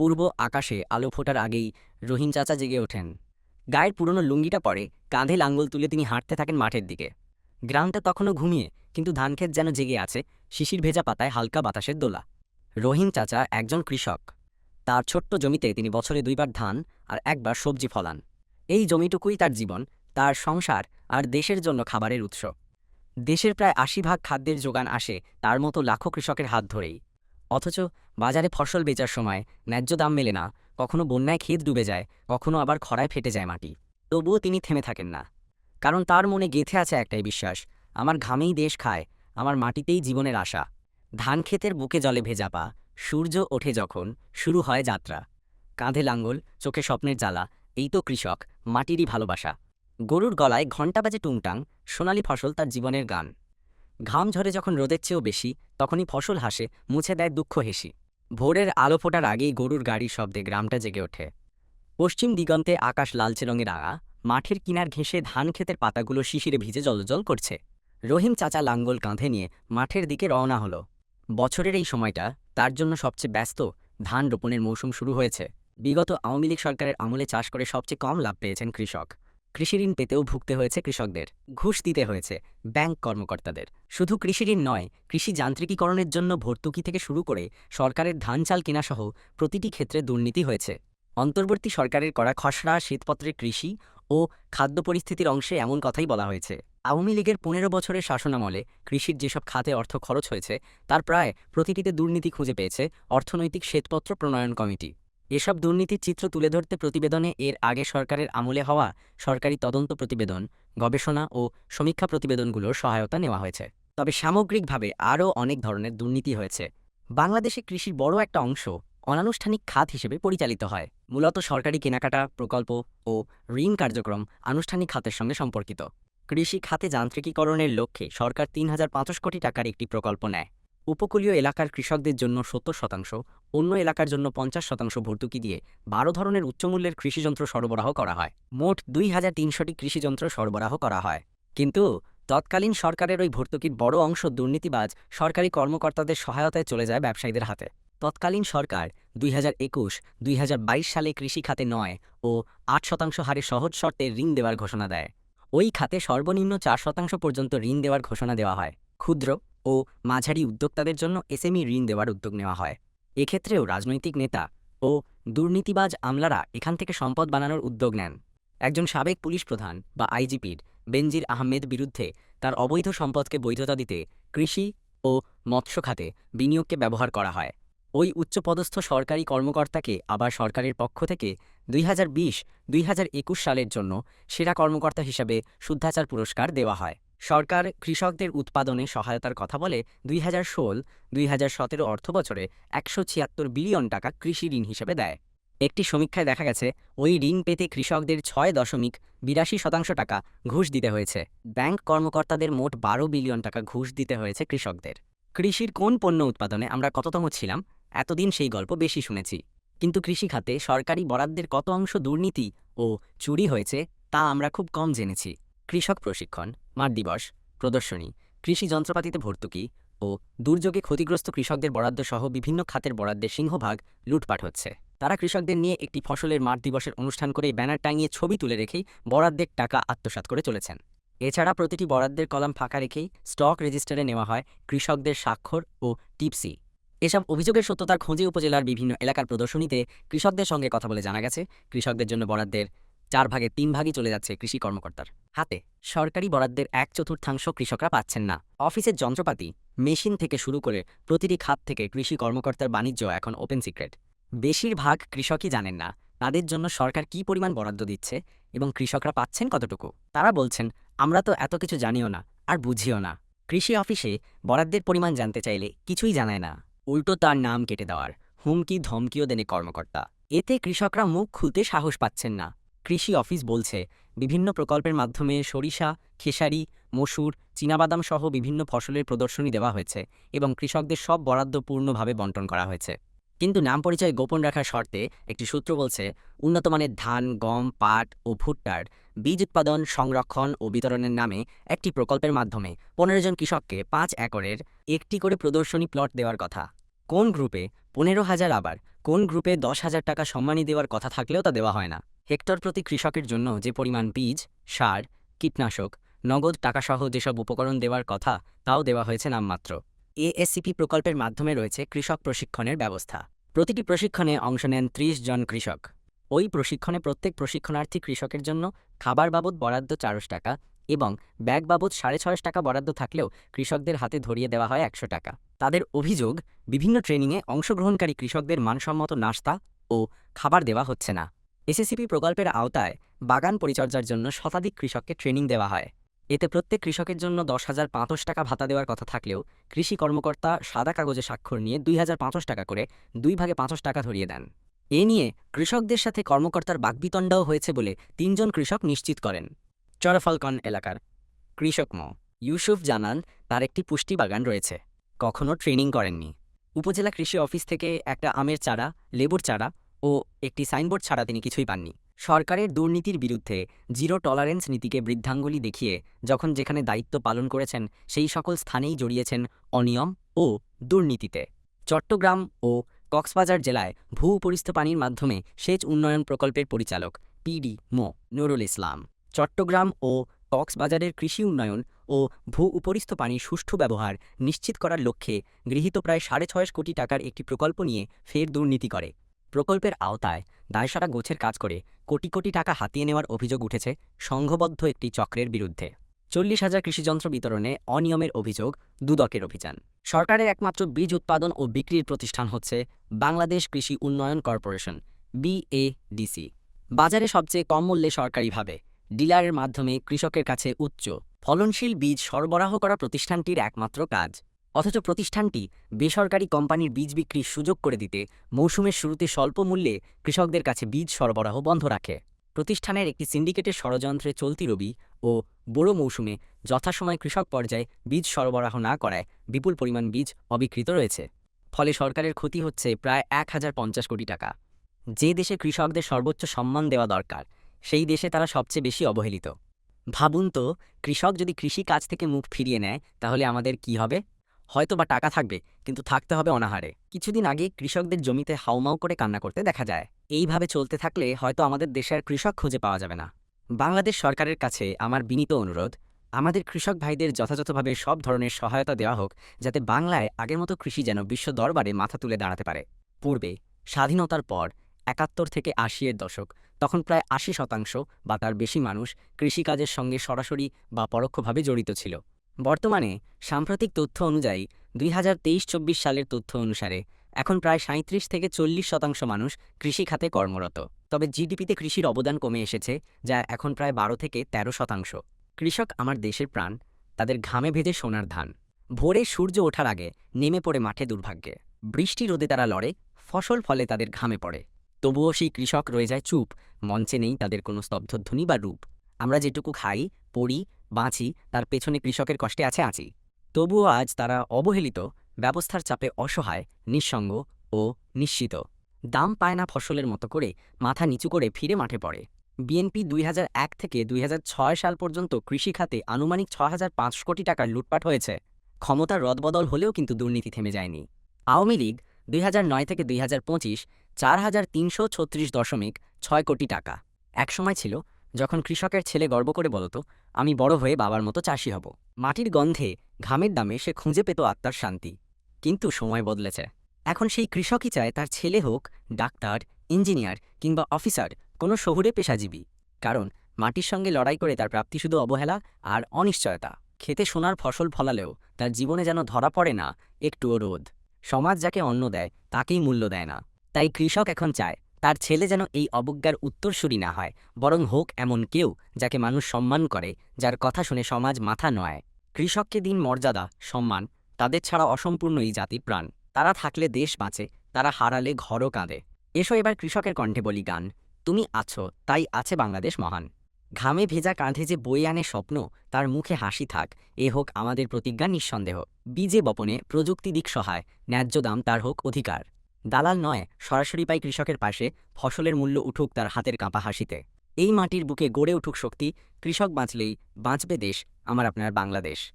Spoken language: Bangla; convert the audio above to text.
পূর্ব আকাশে আলো ফোটার আগেই রহিম চাচা জেগে ওঠেন। গায়ের পুরনো লুঙ্গিটা পরে কাঁধে লাঙ্গল তুলে তিনি হাঁটতে থাকেন মাঠের দিকে। গ্রামটা তখনও ঘুমিয়ে, কিন্তু ধানক্ষেত যেন জেগে আছে শিশির ভেজা পাতায় হালকা বাতাসের দোলা। রহিম চাচা একজন কৃষক। তার ছোট্ট জমিতে তিনি বছরে দুইবার ধান আর একবার সবজি ফলান। এই জমিটুকুই তার জীবন, তার সংসার আর দেশের জন্য খাবারের উৎস। দেশের প্রায় আশি ভাগ খাদ্যের যোগান আসে তার মতো লাখো কৃষকের হাত ধরেই। অথচ বাজারে ফসল বেচার সময় ন্যায্য দাম মেলে না, কখনো বন্যায় ক্ষেত ডুবে যায়, কখনো আবার খরায় ফেটে যায় মাটি। তবুও তিনি থেমে থাকেন না। কারণ তার মনে গেঁথে আছে একটাই বিশ্বাস, আমার ঘামেই দেশ খায়, আমার মাটিতেই জীবনের আশা। ধান ক্ষেতের বুকে জলে ভেজা পা, সূর্য ওঠে যখন, শুরু হয় যাত্রা। কাঁধে লাঙ্গল চোখে স্বপ্নের জ্বালা, এই তো কৃষক, মাটিরই ভালোবাসা। গরুর গলায় ঘণ্টা বাজে টুংটাং, সোনালি ফসল তার জীবনের গান। ঘাম ঝরে যখন রোদের চেয়েও বেশি, তখনই ফসল হাসে, মুছে দেয় দুঃখ হেসি। ভোরের আলো ফোটার আগেই গরুর গাড়ির শব্দে গ্রামটা জেগে ওঠে। পশ্চিম দিগন্তে আকাশ লালচে রঙের আঙা মাঠের কিনার ঘেঁষে ধান ক্ষেতের পাতাগুলো শিশিরে ভিজে জলজল করছে। রহিম চাচা লাঙ্গল কাঁধে নিয়ে মাঠের দিকে রওনা হলো। বছরের এই সময়টা তার জন্য সবচেয়ে ব্যস্ত ধান রোপণের মৌসুম শুরু হয়েছে। বিগত আওয়ামী লীগ সরকারের আমলে চাষ করে সবচেয়ে কম লাভ পেয়েছেন কৃষক। কৃষিঋণ পেতেও ভুগতে হয়েছে কৃষকদের। ঘুষ দিতে হয়েছে ব্যাংক কর্মকর্তাদের। শুধু কৃষিঋণ নয়, কৃষি যান্ত্রিকীকরণের জন্য ভর্তুকি থেকে শুরু করে সরকারের ধান চাল কেনাসহ প্রতিটি ক্ষেত্রে দুর্নীতি হয়েছে। অন্তর্বর্তী সরকারের করা খসড়া শ্বেতপত্রের কৃষি ও খাদ্য পরিস্থিতির অংশে এমন কথাই বলা হয়েছে। আওয়ামী লীগের পনেরো বছরের শাসনামলে কৃষির যেসব খাতে অর্থ খরচ হয়েছে, তার প্রায় প্রতিটিতে দুর্নীতি খুঁজে পেয়েছে অর্থনৈতিক শ্বেতপত্র প্রণয়ন কমিটি। এসব দুর্নীতির চিত্র তুলে ধরতে প্রতিবেদনে এর আগে সরকারের আমলে হওয়া সরকারি তদন্ত প্রতিবেদন, গবেষণা ও সমীক্ষা প্রতিবেদনগুলোর সহায়তা নেওয়া হয়েছে। তবে সামগ্রিকভাবে আরও অনেক ধরনের দুর্নীতি হয়েছে। বাংলাদেশে কৃষির বড় একটা অংশ অনানুষ্ঠানিক খাত হিসেবে পরিচালিত হয়। মূলত সরকারি কেনাকাটা, প্রকল্প ও ঋণ কার্যক্রম আনুষ্ঠানিক খাতের সঙ্গে সম্পর্কিত। কৃষি খাতে যান্ত্রিকীকরণের লক্ষ্যে সরকার তিন হাজার পাঁচশো কোটি টাকার একটি প্রকল্প নেয়। উপকূলীয় এলাকার কৃষকদের জন্য সত্তর শতাংশ, অন্য এলাকার জন্য পঞ্চাশ শতাংশ ভর্তুকি দিয়ে বারো ধরনের উচ্চমূল্যের কৃষিযন্ত্র সরবরাহ করা হয়। মোট দুই হাজার তিনশোটি কৃষিযন্ত্র সরবরাহ করা হয়। কিন্তু তৎকালীন সরকারের ওই ভর্তুকির বড় অংশ দুর্নীতিবাজ সরকারি কর্মকর্তাদের সহায়তায় চলে যায় ব্যবসায়ীদের হাতে। তৎকালীন সরকার দুই হাজার একুশ, দুই সালে কৃষি খাতে নয় ও আট শতাংশ হারে সহজ শর্তে ঋণ দেওয়ার ঘোষণা দেয়। ওই খাতে সর্বনিম্ন চার শতাংশ পর্যন্ত ঋণ দেওয়ার ঘোষণা দেওয়া হয়। ক্ষুদ্র ও মাঝারি উদ্যোক্তাদের জন্য এসএমই ঋণ দেওয়ার উদ্যোগ নেওয়া হয়। এক্ষেত্রেও রাজনৈতিক নেতা ও দুর্নীতিবাজ আমলারা এখান থেকে সম্পদ বানানোর উদ্যোগ নেন। একজন সাবেক পুলিশ প্রধান বা আইজিপির বেনজির আহমেদ বিরুদ্ধে তার অবৈধ সম্পদকে বৈধতা দিতে কৃষি ও মৎস্য খাতে বিনিয়োগকে ব্যবহার করা হয়। ওই উচ্চপদস্থ সরকারি কর্মকর্তাকে আবার সরকারের পক্ষ থেকে দুই হাজার সালের জন্য সেরা কর্মকর্তা হিসাবে শুদ্ধাচার পুরস্কার দেওয়া হয়। সরকার কৃষকদের উৎপাদনে সহায়তার কথা বলে দুই হাজার ষোল দুই হাজার সতেরো অর্থবছরে একশো ছিয়াত্তর বিলিয়ন টাকা কৃষি ঋণ হিসেবে দেয়। একটি সমীক্ষায় দেখা গেছে, ওই ঋণ পেতে কৃষকদের ছয় দশমিক বিরাশি শতাংশ টাকা ঘুষ দিতে হয়েছে। ব্যাংক কর্মকর্তাদের মোট বারো বিলিয়ন টাকা ঘুষ দিতে হয়েছে কৃষকদের। কৃষির কোন পণ্য উৎপাদনে আমরা কততম ছিলাম, এতদিন সেই গল্প বেশি শুনেছি। কিন্তু কৃষি খাতে সরকারি বরাদ্দের কত অংশ দুর্নীতি ও চুরি হয়েছে, তা আমরা খুব কম জেনেছি। কৃষক প্রশিক্ষণ, মাঠ দিবস, প্রদর্শনী, কৃষি যন্ত্রপাতিতে ভর্তুকি ও দুর্যোগে ক্ষতিগ্রস্ত কৃষকদের বরাদ্দ সহ বিভিন্ন খাতের বরাদ্দের সিংহভাগ লুটপাট হচ্ছে। তারা কৃষকদের নিয়ে একটি ফসলের মাঠ দিবসের অনুষ্ঠান করে ব্যানার টাঙিয়ে ছবি তুলে রেখেই বরাদ্দের টাকা আত্মসাৎ করে চলেছেন। এছাড়া প্রতিটি বরাদ্দের কলাম ফাঁকা রেখেই স্টক রেজিস্টারে নেওয়া হয় কৃষকদের স্বাক্ষর ও টিপসি। এসব অভিযোগের সত্যতার খোঁজে উপজেলার বিভিন্ন এলাকার প্রদর্শনীতে কৃষকদের সঙ্গে কথা বলে জানা গেছে। কৃষকদের জন্য বরাদ্দের চার ভাগে তিন ভাগই চলে যাচ্ছে কৃষি কর্মকর্তার হাতে। সরকারি বরাদ্দের এক চতুর্থাংশ কৃষকরা পাচ্ছেন না। অফিসের যন্ত্রপাতি, মেশিন থেকে শুরু করে প্রতিটি খাত থেকে কৃষি কর্মকর্তার বাণিজ্য এখন ওপেন সিক্রেট বেশিরভাগ কৃষকই জানেন না তাদের জন্য সরকার কী পরিমাণ বরাদ্দ দিচ্ছে এবং কৃষকরা পাচ্ছেন কতটুকু। তারা বলছেন, আমরা তো এত কিছু জানিও না আর বুঝিও না। কৃষি অফিসে বরাদ্দের পরিমাণ জানতে চাইলে কিছুই জানায় না। উল্টো তার নাম কেটে দেওয়ার হুমকি ধমকিও দেনে কর্মকর্তা। এতে কৃষকরা মুখ খুলতে সাহস পাচ্ছেন না। কৃষি অফিস বলছে। বিভিন্ন প্রকল্পের মাধ্যমে সরিষা, খেসারি, মসুর, চীনাবাদাম সহ বিভিন্ন ফসলের প্রদর্শনী দেওয়া হয়েছে এবং কৃষকদের সব বরাদ্দ পূর্ণভাবে বন্টন করা হয়েছে। কিন্তু নাম পরিচয় গোপন রাখার শর্তে একটি সূত্র বলছে উন্নতমানের ধান, গম, পাট ও ভুট্টার বীজ উৎপাদন, সংরক্ষণ ও বিতরণের নামে একটি প্রকল্পের মাধ্যমে পনেরো জন কৃষককে পাঁচ একরের একটি করে প্রদর্শনী প্লট দেওয়ার কথা। কোন গ্রুপে? পনেরো হাজার আবার। কোন গ্রুপে দশ হাজার টাকা সম্মানী দেওয়ার কথা থাকলেও তা দেওয়া হয় না। হেক্টর প্রতি কৃষকের জন্য যে পরিমাণ বীজ, সার, কীটনাশক, নগদ টাকাসহ যেসব উপকরণ দেওয়ার কথা, তাও দেওয়া হয়েছে নামমাত্র। এএসসিপি প্রকল্পের মাধ্যমে রয়েছে কৃষক প্রশিক্ষণের ব্যবস্থা। প্রতিটি প্রশিক্ষণে অংশ নেন ত্রিশ জন কৃষক। ওই প্রশিক্ষণে প্রত্যেক প্রশিক্ষণার্থী কৃষকের জন্য খাবার বাবদ বরাদ্দ চারশো টাকা এবং ব্যাগ বাবদ সাড়ে ছয়শো টাকা বরাদ্দ থাকলেও কৃষকদের হাতে ধরিয়ে দেওয়া হয় একশো টাকা। তাদের অভিযোগ, বিভিন্ন ট্রেনিংয়ে অংশগ্রহণকারী কৃষকদের মানসম্মত নাস্তা ও খাবার দেওয়া হচ্ছে না। এসএসসিপি প্রকল্পের আওতায় বাগান পরিচর্যার জন্য শতাধিক কৃষককে ট্রেনিং দেওয়া হয়। এতে প্রত্যেক কৃষকের জন্য দশ হাজার পাঁচশো টাকা ভাতা দেওয়ার কথা থাকলেও কৃষি কর্মকর্তা সাদা কাগজে স্বাক্ষর নিয়ে দুই হাজার পাঁচশো টাকা করে দুই ভাগে পাঁচশো টাকা ধরিয়ে দেন। এ নিয়ে কৃষকদের সাথে কর্মকর্তার বাকবিতণ্ডাও হয়েছে বলে তিনজন কৃষক নিশ্চিত করেন। চরফলকন এলাকার কৃষক ম. ইউসুফ জানান, তার একটি পুষ্টি বাগান রয়েছে। কখনো ট্রেনিং করেননি। উপজেলা কৃষি অফিস থেকে একটা আমের চারা, লেবুর চারা ও একটি সাইনবোর্ড ছাড়া তিনি কিছুই পাননি। সরকারের দুর্নীতির বিরুদ্ধে জিরো টলারেন্স নীতিকে বৃদ্ধাঙ্গুলি দেখিয়ে যখন যেখানে দায়িত্ব পালন করেছেন, সেই সকল স্থানেই জড়িয়েছেন অনিয়ম ও দুর্নীতিতে। চট্টগ্রাম ও কক্সবাজার জেলায় ভূ উপরিস্থ পানির মাধ্যমে সেচ উন্নয়ন প্রকল্পের পরিচালক পিডি মো নুরুল ইসলাম। চট্টগ্রাম ও কক্সবাজারের কৃষি উন্নয়ন ও ভূ উপরিস্থ পানির সুষ্ঠু ব্যবহার নিশ্চিত করার লক্ষ্যে গৃহীত প্রায় সাড়ে ছয়শো কোটি টাকার একটি প্রকল্প নিয়ে ফের দুর্নীতি করে। প্রকল্পের আওতায় দায়সারা গোছের কাজ করে কোটি কোটি টাকা হাতিয়ে নেওয়ার অভিযোগ উঠেছে সংঘবদ্ধ একটি চক্রের বিরুদ্ধে। চল্লিশ হাজার কৃষিযন্ত্র বিতরণে অনিয়মের অভিযোগ, দুদকের অভিযান। সরকারের একমাত্র বীজ উৎপাদন ও বিক্রির প্রতিষ্ঠান হচ্ছে বাংলাদেশ কৃষি উন্নয়ন কর্পোরেশন বিএডিসি বাজারে সবচেয়ে কম মূল্যে সরকারিভাবে, ডিলারের মাধ্যমে কৃষকের কাছে উচ্চ, ফলনশীল বীজ সরবরাহ করা প্রতিষ্ঠানটির একমাত্র কাজ। অথচ প্রতিষ্ঠানটি বেসরকারি কোম্পানির বীজ বিক্রির সুযোগ করে দিতে মৌসুমের শুরুতে স্বল্প মূল্যে কৃষকদের কাছে বীজ সরবরাহ বন্ধ রাখে। প্রতিষ্ঠানের একটি সিন্ডিকেটের ষড়যন্ত্রে চলতি রবি ও বড় মৌসুমে যথাসময় কৃষক পর্যায়ে বীজ সরবরাহ না করায় বিপুল পরিমাণ বীজ অবিকৃত রয়েছে। ফলে সরকারের ক্ষতি হচ্ছে প্রায় এক হাজার পঞ্চাশ কোটি টাকা। যে দেশে কৃষকদের সর্বোচ্চ সম্মান দেওয়া দরকার, সেই দেশে তারা সবচেয়ে বেশি অবহেলিত। ভাবুন তো, কৃষক যদি কৃষি কাজ থেকে মুখ ফিরিয়ে নেয়, তাহলে আমাদের কি হবে? হয়তো বা টাকা থাকবে, কিন্তু থাকতে হবে অনাহারে। কিছুদিন আগে কৃষকদের জমিতে হাউমাউ করে কান্না করতে দেখা যায়। এইভাবে চলতে থাকলে হয়তো আমাদের দেশের কৃষক খুঁজে পাওয়া যাবে না। বাংলাদেশ সরকারের কাছে আমার বিনীত অনুরোধ, আমাদের কৃষক ভাইদের যথাযথভাবে সব ধরনের সহায়তা দেওয়া হোক, যাতে বাংলায় আগের মতো কৃষি যেন বিশ্ব দরবারে মাথা তুলে দাঁড়াতে পারে। পূর্বে, স্বাধীনতার পর, একাত্তর থেকে আশি এর দশক, তখন প্রায় আশি শতাংশ বা তার বেশি মানুষ কৃষিকাজের সঙ্গে সরাসরি বা পরোক্ষভাবে জড়িত ছিল। বর্তমানে সাম্প্রতিক তথ্য অনুযায়ী দুই হাজার তেইশ চব্বিশ সালের তথ্য অনুসারে এখন প্রায় সাঁত্রিশ থেকে চল্লিশ শতাংশ মানুষ কৃষি খাতে কর্মরত। তবে জিডিপিতে কৃষির অবদান কমে এসেছে, যা এখন প্রায় বারো থেকে ১৩ শতাংশ। কৃষক আমার দেশের প্রাণ, তাদের ঘামে ভেজে সোনার ধান। ভোরে সূর্য ওঠার আগে নেমে পড়ে মাঠে দুর্ভাগ্যে। বৃষ্টি রোদে তারা লড়ে, ফসল ফলে তাদের ঘামে পড়ে। তবুও সেই কৃষক রয়ে যায় চুপ, মঞ্চে নেই তাদের কোনো স্তব্ধধ্বনি বা রূপ। আমরা যেটুকু খাই, পড়ি বাঁচি, তার পেছনে কৃষকের কষ্টে আছে আছি তবুও আজ তারা অবহেলিত, ব্যবস্থার চাপে অসহায়, নিঃসঙ্গ ও নিশ্চিত। দাম পায় না ফসলের মতো করে, মাথা নিচু করে ফিরে মাঠে পড়ে। বিএনপি দুই থেকে দুই হাজার ছয় সাল পর্যন্ত কৃষি খাতে আনুমানিক ছ কোটি টাকার লুটপাট হয়েছে। ক্ষমতার রদবদল হলেও কিন্তু দুর্নীতি থেমে যায়নি। আওয়ামী লীগ দুই থেকে দুই হাজার পঁচিশ, চার হাজার তিনশো ছত্রিশ দশমিক ছয় কোটি টাকা। একসময় ছিল যখন কৃষকের ছেলে গর্ব করে বলতো, আমি বড় হয়ে বাবার মতো চাষি হব। মাটির গন্ধে ঘামের দামে সে খুঁজে পেত আত্মার শান্তি। কিন্তু সময় বদলেছে। এখন সেই কৃষকই চায় তার ছেলে হোক ডাক্তার, ইঞ্জিনিয়ার কিংবা অফিসার, কোনো শহুরে পেশাজীবী। কারণ মাটির সঙ্গে লড়াই করে তার প্রাপ্তি শুধু অবহেলা আর অনিশ্চয়তা। খেতে সোনার ফসল ফলালেও তার জীবনে যেন ধরা পড়ে না, একটুও রোদ। সমাজ যাকে অন্ন দেয়, তাকেই মূল্য দেয় না। তাই কৃষক এখন চায় তার ছেলে যেন এই অবজ্ঞার উত্তরসূরি না হয়, বরং হোক এমন কেউ যাকে মানুষ সম্মান করে, যার কথা শুনে সমাজ মাথা নয় কৃষককে দিন মর্যাদা, সম্মান, তাদের ছাড়া অসম্পূর্ণ এই জাতির প্রাণ। তারা থাকলে দেশ বাঁচে, তারা হারালে ঘরও কাঁদে। এসো এবার কৃষকের কণ্ঠে বলি গান। তুমি আছো, তাই আছে বাংলাদেশ মহান। ঘামে ভেজা কাঁধে যে বই আনে স্বপ্ন, তার মুখে হাসি থাক, এ হোক আমাদের প্রতিজ্ঞা নিঃসন্দেহ। বীজে বপনে প্রযুক্তি দিক সহায়, ন্যায্য দাম তার হোক অধিকার। দালাল নয়, সরাসরি পাই কৃষকের পাশে, ফসলের মূল্য উঠুক তার হাতের কাঁপা হাসিতে। এই মাটির বুকে গড়ে উঠুক শক্তি, কৃষক বাঁচলেই বাঁচবে দেশ, আমার আপনার বাংলাদেশ।